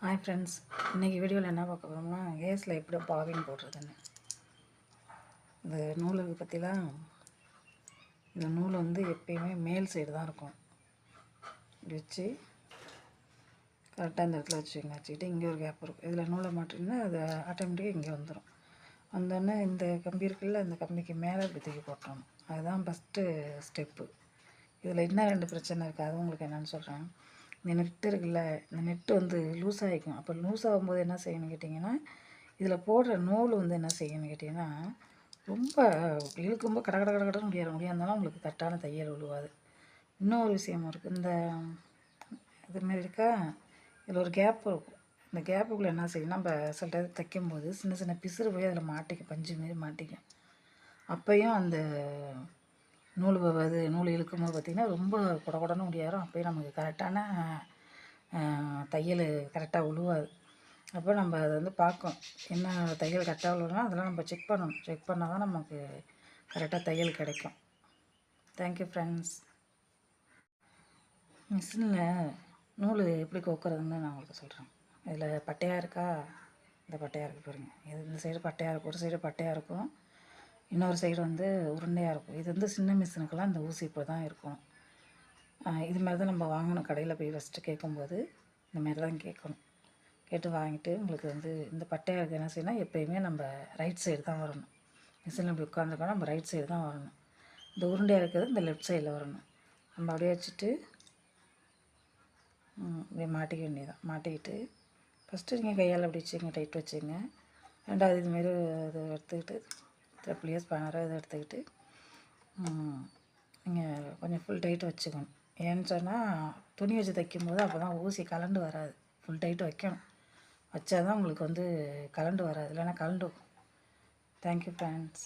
Hi friends இன்றைக்கி வீடியோவில் என்ன பார்க்க போகிறோம்னா கேஸில் எப்படி பாவின் போடுறதுன்னு. இந்த நூலுக்கு பற்றிலாம் இந்த நூல் வந்து எப்பயுமே மேல் சைடு தான் இருக்கும். இப்படி வச்சு கரெக்டாக இந்த இடத்துல வச்சுக்கோங்க. வச்சுக்கிட்டு இங்கே ஒரு கேப் இருக்கும். இதில் நூலை மாட்டிங்கன்னா அது ஆட்டோமேட்டிக்காக இங்கே வந்துடும் வந்தோடனே இந்த கம்பி இருக்குல்ல இந்த கம்பிக்கு மேலே இப்படி தூக்கி போட்டுறணும். அதுதான் ஃபஸ்ட்டு ஸ்டெப்பு இதில் என்ன ரெண்டு பிரச்சனை இருக்குது அது உங்களுக்கு என்னென்னு சொல்கிறேன் இந்த நெட்டு இருக்குல்ல இந்த நெட்டு வந்து லூஸ் ஆகிக்கும் அப்போ லூஸ் ஆகும்போது என்ன செய்யணும்னு கேட்டிங்கன்னா இதில் போடுற நூல் வந்து என்ன செய்யணும்னு கேட்டிங்கன்னா ரொம்ப இழுக்கும்போது கட கட கட கடன்னு முடியாது. முடியாதுனாலும் உங்களுக்கு கரெக்டான தையல் விழுவாது இன்னொரு விஷயமும் இருக்குது இந்த இதுமாரி இருக்கா? இதில் ஒரு கேப் இருக்கும். இந்த கேப்புக்குள்ளே என்ன செய்யும் நம்ம சில டைம் தைக்கும்போது சின்ன சின்ன பிசுறு போய் அதில் மாட்டிக்கும். பஞ்சு மாரி மாட்டிக்கும். அப்பையும் அந்த நூல் அது இது நூல் இழுக்கும்போது பார்த்திங்கன்னா ரொம்ப குட முடியாரும் அப்போயே நமக்கு கரெக்டான தையல் கரெக்டாக உழுவாது. அப்போ நம்ம அதை வந்து பார்க்கும் என்ன தையல் கரெக்டாக உழுவுனா அதெல்லாம் நம்ம செக் பண்ணணும். செக் பண்ணால் தான் நமக்கு கரெக்டாக தையல் கிடைக்கும். தேங்க்யூ ஃப்ரெண்ட்ஸ் மிஷினில் நூல் எப்படி கோக்குறதுன்னு நான் உங்களுக்கு சொல்கிறேன் இதில் பட்டையாக இருக்கா? இந்த பட்டையாக இருக்குது பாருங்கள் இது இந்த சைடு பட்டையாக இருக்கும் ஒரு சைடு பட்டையாக இருக்கும். இன்னொரு சைடு வந்து உருண்டையாக இருக்கும். இது வந்து சின்ன மிஷினுக்கெல்லாம் இந்த ஊசி இப்போ தான் இருக்கும் இது மாதிரி தான் நம்ம வாங்கணும். கடையில் போய் ஃபஸ்ட்டு கேட்கும்போது இந்த மாதிரி தான் கேட்கணும். கேட்டு வாங்கிட்டு உங்களுக்கு வந்து இந்த பட்டையாக இருக்குது என்ன செய்யணும் எப்போயுமே நம்ம ரைட் சைடு தான் வரணும். மிஷினில் இப்படி உட்காந்துருக்கோம் நம்ம ரைட் சைடு தான் வரணும். இந்த உருண்டையாக இருக்கிறது இந்த லெஃப்ட் சைடில் வரணும். நம்ம அப்படியே வச்சுட்டு ம், மாட்டிக்க வேண்டியதான் மாட்டிக்கிட்டு ஃபஸ்ட்டு நீங்கள் கையால் அப்படி வச்சுங்க டைட் வச்சுங்க ரெண்டாவது இதுமாரி அதை எடுத்துக்கிட்டு த்ரெப்ளியோ ஸ்பேனரோ இதை எடுத்துக்கிட்டு நீங்கள் கொஞ்சம் ஃபுல் டைட் வச்சுக்கணும். ஏன்னு சொன்னால் துணி வச்சு தைக்கும்போது அப்போ தான் ஊசி கலண்டு வராது. ஃபுல் டைட் வைக்கணும். வச்சால் தான் உங்களுக்கு வந்து கலண்டு வராது. இல்லைன்னா கலண்டு தேங்க்யூ ஃப்ரெண்ட்ஸ்